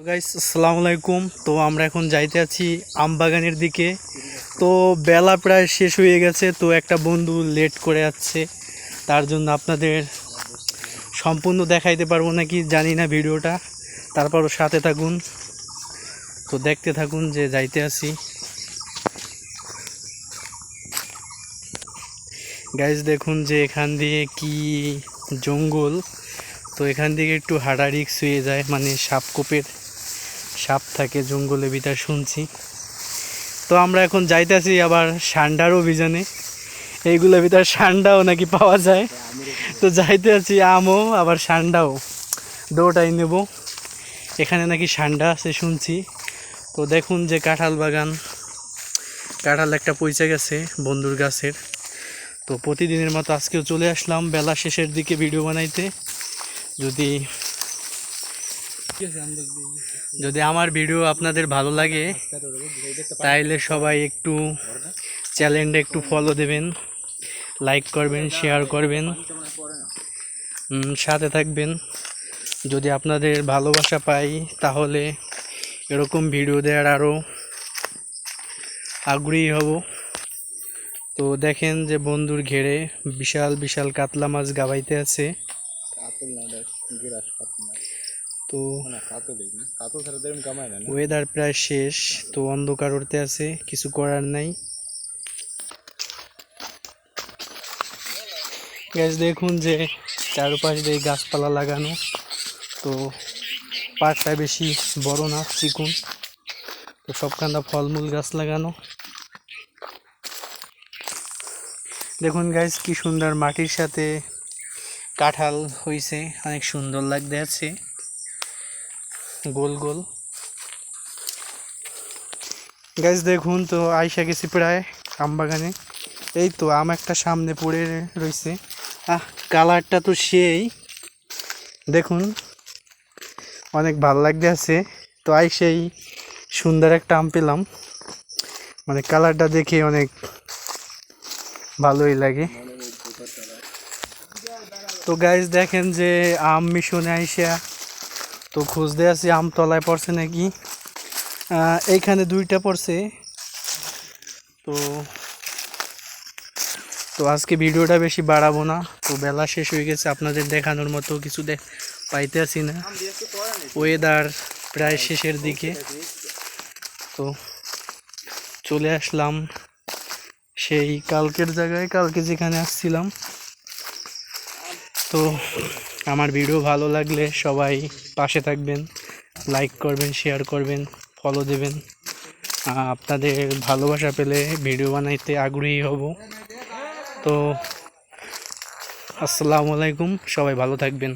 Guys আসসালামু আলাইকুম। তো আমরা এখন যাইতে আছি আমবাগানের দিকে। তো বেলা প্রায় শেষ হয়ে গেছে, তো একটা বন্ধু লেট করে যাচ্ছে তার জন্য আপনাদের সম্পূর্ণ দেখাইতে পারব নাকি জানি না ভিডিওটা। তারপরও সাথে থাকুন। তো দেখতে থাকুন যে যাইতে আছি। গাইস দেখুন যে এখান দিয়ে কি জঙ্গল। তো এখান থেকে একটু হাঁটা রিক্স হয়ে যায় মানে সাপকোপের। সাপ থাকে জঙ্গলে ভিতর শুনছি। তো আমরা এখন যাইতেছি আবার সান্ডার অভিযানে। এইগুলোর ভিতর সান্ডাও নাকি পাওয়া যায়। তো যাইতে আছি আমও, আবার সান্ডাও। দুটাই নেব। এখানে নাকি সান্ডা আছে শুনছি। তো দেখুন যে কাঁঠাল বাগান। কাঁঠাল একটা পয়সা গেছে বন্ধুর গাছের। তো প্রতিদিনের মতো আজকেও চলে আসলাম। বেলা শেষের দিকে ভিডিও বানাইতে। যদি যদি আমার ভিডিও আপনাদের ভালো লাগে, তাইলে সবাই একটু চ্যানেলটা একটু ফলো দেবেন লাইক করবেন শেয়ার করবেন সাথে থাকবেন। যদি আপনাদের ভালোবাসা পাই, তাহলে এরকম ভিডিও দেওয়ার আরও আগ্রহী হব। তো দেখেন যে বন্ধুর ঘেরে বিশাল বিশাল কাতলা মাছ গাবাইতে আছে কাতল না এটা গিরাস কাতল না তো ওয়েদার প্রায় শেষ তো অন্ধকার উঠতে আছে কিছু করার নাই। গ্যাস দেখুন যে চারপাশ দিয়ে গাছপালা লাগানো তো পাটটা বেশি বড় না চিকুন। তো সবখানটা ফলমূল গাছ লাগানো। দেখুন গাইজ কি সুন্দর মাটির সাথে কাঁঠাল হয়েছে অনেক সুন্দর লাগতে আছে। গোল গোল। গাছ দেখুন তো, আইসা গেছি প্রায় আম বাগানে এই তো, আম একটা সামনে পড়ে রয়েছে আহ, কালারটা তো সেই। দেখুন, অনেক ভালো লাগতে আছে। তো আইসেই সুন্দর একটা আম পেলাম। মানে কালারটা দেখে অনেক ভালোই লাগে। তো গাইজ দেখেন যে আম মিশনে আইসা তো খুঁজতে আছি, আমতলায় পড়ছে নাকি? এইখানে দুইটা পড়ছে। তো তো আজকে ভিডিওটা বেশি বাড়াবো না। তো বেলা শেষ হয়ে গেছে, আপনাদের দেখানোর মতো কিছু পাইতে আছি না। ওয়েদার প্রায় শেষের দিকে। তো, চলে আসলাম সেই কালকের জায়গায়, কালকে যেখানে আসছিলাম। তো আমার ভিডিও ভালো লাগলে সবাই পাশে থাকবেন লাইক করবেন শেয়ার করবেন ফলো দেবেন। আপনাদের ভালোবাসা পেলে ভিডিও বানাইতে আগ্রহী হব। তো আসসালামু আলাইকুম, সবাই ভালো থাকবেন।